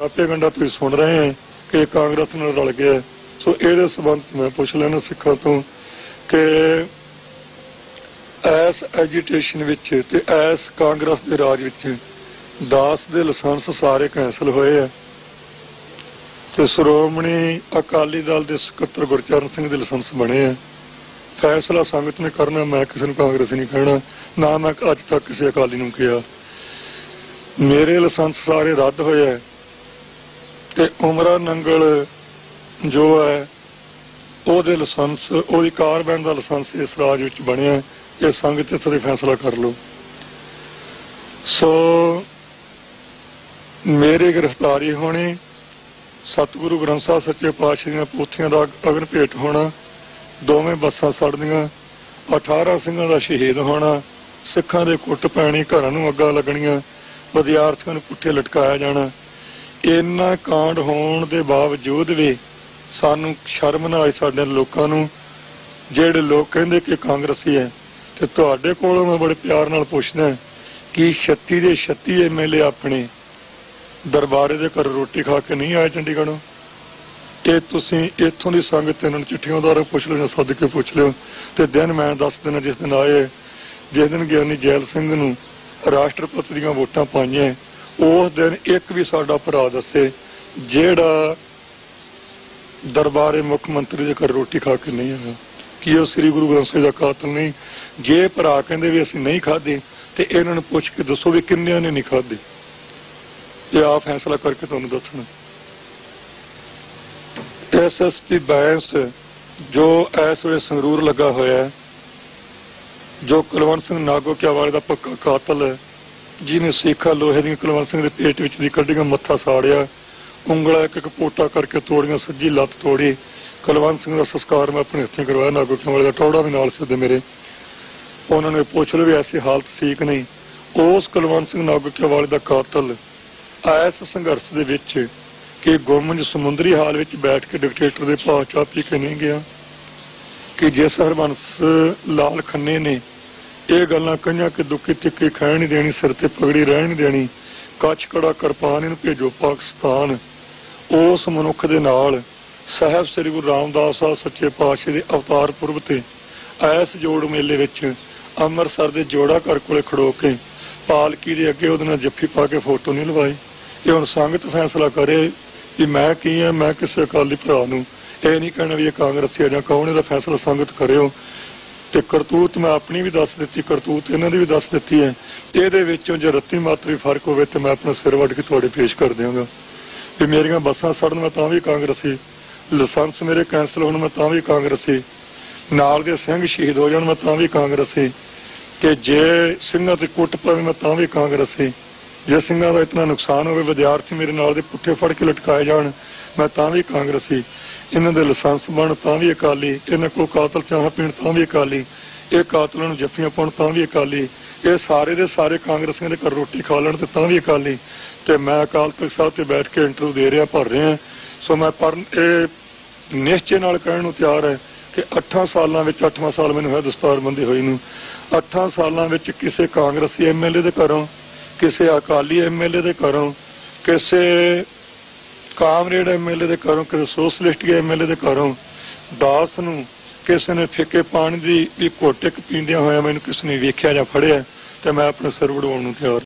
ਆਪੇ ਗੰਡਾ ਤੁਸੀਂ ਸੁਣ ਰਹੇ ਹੈ ਕਿ ਕਾਂਗਰਸ ਨਾਲ ਰਲ ਗਿਆ ਸੋ ਇਹਦੇ ਸਬੰਧ ਮੈਂ ਪੁੱਛ ਲੈਣਾ ਸਿੱਖਾਂ ਤੋਂ ਕਿ ਐਸ ਐਜੀਟੇਸ਼ਨ ਵਿੱਚ ਤੇ ਐਸ ਕਾਂਗਰਸ ਦੇ ਰਾਜ ਵਿੱਚ 10 ਦੇ ਲਾਇਸੈਂਸ ਸਾਰੇ ਕੈਂਸਲ ਹੋਏ ਆ। ਤੇ ਸ਼੍ਰੋਮਣੀ ਅਕਾਲੀ ਦਲ ਦੇ ਸਕੱਤਰ ਗੁਰਚਰਨ ਸਿੰਘ ਦੇ ਲਾਇਸੈਂਸ ਬਣੇ ਆ। ਫੈਸਲਾ ਸੰਗਤ ਨੇ ਕਰਨਾ, ਮੈਂ ਕਿਸੇ ਨੂੰ ਕਾਂਗਰਸ ਨਹੀਂ ਕਹਿਣਾ, ਨਾ ਮੈਂ ਅੱਜ ਤੱਕ ਕਿਸੇ ਅਕਾਲੀ ਨੂੰ ਕਿਹਾ। ਮੇਰੇ ਲਾਇਸੈਂਸ ਸਾਰੇ ਰੱਦ ਹੋਏ ਆ। ਤੇ ਉਮਰਾ ਨੰਗਲ ਜੋ ਹੈ, ਉਹਦੇ ਲਾਇਸੈਂਸ, ਉਹਦੀ ਕਾਰਬੈਨ ਦਾ ਲਾਇਸੈਂਸ ਇਸ ਰਾਜ ਵਿੱਚ ਬਣਿਆ ਇਹ ਸੰਗਤ ਇੱਥੋਂ ਦੇ ਫੈਸਲਾ ਕਰ ਲਓ। ਸੋ, ਮੇਰੀ ਗ੍ਰਿਫਤਾਰੀ ਹੋਣੀ, ਸਤਿਗੁਰੂ ਗ੍ਰੰਥ ਸਾਹਿਬ ਸੱਚੇ ਪਾਤਸ਼ਾਹ ਦੀਆਂ ਪੋਥੀਆਂ ਦਾ ਅਗਨ ਭੇਟ ਹੋਣਾ, ਦੋਵੇਂ ਬੱਸਾਂ ਸੜਨੀਆਂ 18 ਸਿੰਘਾਂ ਦਾ ਸ਼ਹੀਦ ਹੋਣਾ, ਸਿੱਖਾਂ ਦੇ ਕੁੱਟ ਪੈਣੀ, ਘਰਾਂ ਨੂੰ ਅੱਗਾਂ ਲੱਗਣੀਆਂ, ਵਿਦਿਆਰਥੀਆਂ ਨੂੰ ਪੁੱਠੇ ਲਟਕਾਇਆ ਜਾਣਾ ਇੰਨਾ ਕਾਂਡ ਹੋਣ ਦੇ ਬਾਵਜੂਦ ਵੀ ਸਾਨੂੰ ਸ਼ਰਮ ਨਾ ਆਈ ਸਾਡੇ ਲੋਕਾਂ ਨੂੰ, ਜਿਹੜੇ ਲੋਕ ਕਹਿੰਦੇ ਕਿ ਕਾਂਗਰਸੀ ਹੈ, ਤੇ ਤੁਹਾਡੇ ਕੋਲੋਂ ਮੈਂ ਬੜੇ ਪਿਆਰ ਨਾਲ ਪੁੱਛਦਾ ਕਿ 36 ਦੇ 36 ਐਮਐਲਏ ਆਪਣੇ ਦਰਬਾਰੇ ਦੇ ਘਰ ਰੋਟੀ ਖਾ ਕੇ ਨਹੀਂ ਆਏ ਚੰਡੀਗੜ੍ਹੋਂ? ਤੇ ਤੁਸੀਂ ਇੱਥੋਂ ਦੀ ਸੰਗਤ ਇਹਨਾਂ ਨੂੰ ਚਿੱਠੀਆਂ ਦੁਆਰਾ ਪੁੱਛ ਲਿਓ ਜਾਂ ਸੱਦ ਕੇ ਪੁੱਛ ਲਿਓ? ਤੇ ਦਿਨ ਮੈਂ ਦੱਸ ਦਿਨਾਂ ਜਿਸ ਦਿਨ ਆਏ, ਜਿਸ ਦਿਨ ਗਿਆਨੀ ਜੈਲ ਸਿੰਘ ਨੂੰ ਰਾਸ਼ਟਰਪਤੀ ਦੀਆਂ ਵੋਟਾਂ ਪਾਈਆਂ ਉਸ ਦਿਨ ਇੱਕ ਵੀ ਸਾਡਾ ਭਰਾ ਦੱਸੇ, ਜਿਹੜਾ ਦਰਬਾਰੇ ਮੁੱਖ ਮੰਤਰੀ ਦੇ ਘਰ ਰੋਟੀ ਖਾ ਕੇ ਨਹੀਂ ਆਇਆ। ਕੀ ਉਹ ਸ੍ਰੀ ਗੁਰੂ ਗ੍ਰੰਥ ਸਾਹਿਬ ਦਾ ਕਾਤਲ ਨਹੀਂ? ਜੇ ਭਰਾ ਕਹਿੰਦੇ ਵੀ ਅਸੀਂ ਨਹੀਂ ਖਾਦੇ ਤੇ ਇਹਨਾਂ ਨੂੰ ਪੁੱਛ ਕੇ ਦੱਸੋ ਵੀ ਕਿੰਨਿਆਂ ਨੇ ਨਹੀਂ ਖਾਦੇ ਇਹ ਆ ਫੈਸਲਾ ਕਰਕੇ ਤੁਹਾਨੂੰ ਦੱਸਣਾ। ਐਸਐਸਪੀ ਬੈਂਸ, ਜੋ ਇਸ ਵੇਲੇ ਸੰਗਰੂਰ ਲੱਗਾ ਹੋਇਆ ਹੈ, ਜੋ ਕੁਲਵੰਤ ਸਿੰਘ ਨਾਗੋਕਿਆ ਵਾਲੇ ਦਾ ਪੱਕਾ ਕਾਤਲ ਹੈ ਜਿਹਨੇ ਸੇਖਾ ਲੋਹੇ ਦੀਆਂ ਕੁਲਵੰਤ ਸਿੰਘ ਦੇ ਪੇਟ ਵਿੱਚ ਦੀ ਕੱਢੀਆਂ, ਮੱਥਾ ਸਾੜਿਆ, ਉਂਗਲਾ ਇੱਕ ਇੱਕ ਪੋਟਾ ਕਰਕੇ ਤੋੜੀਆਂ, ਸੱਜੀ ਲੱਤ ਤੋੜੀ। ਕੁਲਵੰਤ ਸਿੰਘ ਦਾ ਸੰਸਕਾਰ ਮੈਂ ਆਪਣੇ ਹੱਥੀਂ ਕਰਵਾਇਆ ਨਾਗੋਕਿਆ ਵਾਲੇ ਦਾ ਟੌੜਾ ਵੀ ਨਾਲ ਸੀ ਮੇਰੇ। ਉਹਨਾਂ ਨੇ ਪੁੱਛ ਲਿਆ ਵੀ ਐਸੀ ਹਾਲਤ ਸੀ ਕਿ ਨਹੀਂ? ਉਸ ਕੁਲਵੰਤ ਸਿੰਘ ਨਾਗੋਕਿਆ ਵਾਲੇ ਦਾ ਕਾਤਲ ਇਸ ਸੰਘਰਸ਼ ਦੇ ਵਿੱਚ ਕਿ ਗੁਰਮੰਜ ਸਮੁੰਦਰੀ ਹਾਲ ਵਿੱਚ ਬੈਠ ਕੇ ਡਿਕਟੇਟਰ ਦੇ ਭਾਅ ਚਾਹ ਪੀ ਕੇ ਨਹੀਂ ਗਿਆ, ਕਿ ਜਿਸ ਹਰਬੰਸ ਲਾਲ ਖੰਨੇ ਨੇ ਇਹ ਗੱਲਾਂ ਕਹੀਆਂ ਕਿ ਦੁੱਖੀ ਤਿੱਖੀ ਖਾਣ ਨਹੀਂ ਦੇਣੀ, ਸਿਰ ਤੇ ਪਗੜੀ ਰਹਿਣ ਨਹੀਂ ਦੇਣੀ। ਕੱਚ ਕੜਾ ਕਿਰਪਾਨ ਇਹਨੂੰ ਭੇਜੋ ਪਾਕਿਸਤਾਨ। ਉਸ ਮਨੁੱਖ ਦੇ ਨਾਲ ਸਾਹਿਬ ਸ੍ਰੀ ਗੁਰੂ ਰਾਮਦਾਸ ਸਾਹਿਬ ਸੱਚੇ ਪਾਤਸ਼ਾਹ ਦੇ ਅਵਤਾਰ ਪੁਰਬ ਤੇ ਐਸ ਜੋੜ ਮੇਲੇ ਵਿੱਚ ਅੰਮ੍ਰਿਤਸਰ ਦੇ ਜੋੜਾ ਘਰ ਕੋਲੇ ਖੜੋ ਕੇ ਪਾਲਕੀ ਦੇ ਅੱਗੇ ਉਹਦੇ ਨਾਲ ਜੱਫੀ ਪਾ ਕੇ ਫੋਟੋ ਨਹੀਂ ਲਵਾਈ। ਇਹ ਹੁਣ ਸੰਗਤ ਫੈਸਲਾ ਕਰੇ ਕਿ ਮੈਂ ਕੀ ਆ, ਮੈਂ ਕਿਸੇ ਅਕਾਲੀ ਭਰਾ ਨੂੰ ਇਹ ਨਹੀਂ ਕਹਿਣਾ ਵੀ ਇਹ ਕਾਂਗਰਸੀ ਆ ਜਾਂ ਕੌਣ, ਇਹਦਾ ਫੈਸਲਾ ਸੰਗਤ ਕਰਿਓ। ਤੇ ਕਰਤੂਤ ਮੈਂ ਆਪਣੀ ਵੀ ਦੱਸ ਦਿੱਤੀ, ਕਰਤੂਤ ਇਹਨਾਂ ਦੀ ਵੀ ਦੱਸ ਦਿੱਤੀ ਹੈ। ਇਹਦੇ ਵਿੱਚੋਂ ਜੇ ਰੱਤੀ ਮਾਤਰੀ ਫ਼ਰਕ ਹੋਵੇ ਤੇ ਮੈਂ ਆਪਣਾ ਸਿਰ ਵੱਢ ਕੇ ਤੁਹਾਡੇ ਪੇਸ਼ ਕਰ ਦਿਆਂਗਾ। ਵੀ ਮੇਰੀਆਂ ਬੱਸਾਂ ਸੜਨ ਮੈਂ ਤਾਂ ਵੀ ਕਾਂਗਰਸੀ, ਲਾਇਸੈਂਸ ਮੇਰੇ ਕੈਂਸਲ ਹੋਣ ਮੈਂ ਤਾਂ ਵੀ ਕਾਂਗਰਸੀ, ਨਾਲ ਦੇ ਸਿੰਘ ਸ਼ਹੀਦ ਹੋ ਜਾਣ ਮੈਂ ਤਾਂ ਵੀ ਕਾਂਗਰਸੀ ਕਿ ਜੇ ਸਿੰਘਾਂ ਤੇ ਕੁੱਟ ਪਵੇ ਮੈਂ ਤਾਂ ਵੀ ਕਾਂਗਰਸੀ। ਜੇ ਸਿੰਘਾਂ ਦਾ ਇਤਨਾ ਨੁਕਸਾਨ ਹੋਵੇ, ਵਿਦਿਆਰਥੀ ਮੇਰੇ ਨਾਲ ਦੇ ਪੁੱਠੇ ਫੜ ਕੇ ਲਟਕਾਏ ਜਾਣ, ਮੈਂ ਤਾਂ ਵੀ ਕਾਂਗਰਸੀ। ਇਹਨਾਂ ਦੇ ਲਾਇਸੈਂਸ ਬਣ ਤਾਂ ਵੀ ਅਕਾਲੀ, ਇਹਨਾਂ ਕੋਲ ਕਾਤਲ ਚਾਹ ਪੀਣ ਤਾਂ ਵੀ ਅਕਾਲੀ, ਇਹ ਕਾਤਲਾਂ ਨੂੰ ਜੱਫੀਆਂ ਪਾਉਣ ਤਾਂ ਵੀ ਅਕਾਲੀ, ਇਹ ਸਾਰੇ ਦੇ ਸਾਰੇ ਕਾਂਗਰਸੀਆਂ ਦੇ ਘਰ ਰੋਟੀ ਖਾ ਲੈਣ ਤੇ ਤਾਂ ਵੀ ਅਕਾਲੀ। ਤੇ ਮੈਂ ਅਕਾਲ ਤਖਤ ਸਾਹਿਬ ਤੇ ਬੈਠ ਕੇ ਇੰਟਰਵਿਊ ਦੇ ਰਿਹਾ, ਭਰ ਰਿਹਾ। ਸੋ ਮੈਂ ਪਰ ਇਹ ਨਿਸ਼ਚੇ ਨਾਲ ਕਹਿਣ ਨੂੰ ਤਿਆਰ ਹੈ ਕਿ 8 ਸਾਲਾਂ ਵਿੱਚ 8ਵਾਂ ਸਾਲ ਮੈਨੂੰ ਹੋਇਆ ਦਸਤਾਰਬੰਦੀ ਹੋਈ ਨੂੰ 8 ਸਾਲਾਂ ਵਿੱਚ ਕਿਸੇ ਕਾਂਗਰਸੀ ਐਮਐਲਏ ਦੇ ਘਰੋਂ, ਕਿਸੇ ਅਕਾਲੀ ਐਮਐਲਏ ਦੇ ਘਰੋਂ, ਕਿਸੇ ਕਾਮਰੇਡ ਐਮਐਲਏ ਦੇ ਘਰੋਂ, ਕਿਸੇ ਸੋਸ਼ਲਿਸਟ ਐਮਐਲਏ ਦੇ ਘਰੋਂ, ਦਾਸ ਨੂੰ ਕਿਸੇ ਨੇ ਫਿੱਕੇ ਪਾਣੀ ਦੀ ਵੀ ਘੋਟਕ ਪੀਂਦਿਆਂ ਹੋਇਆ ਮੈਨੂੰ ਕਿਸੇ ਨੇ ਵੇਖਿਆ ਜਾਂ ਫੜਿਆ, ਤੇ ਮੈਂ ਆਪਣੇ ਸਿਰ ਵਡਵਾਉਣ ਨੂੰ ਤਿਆਰ।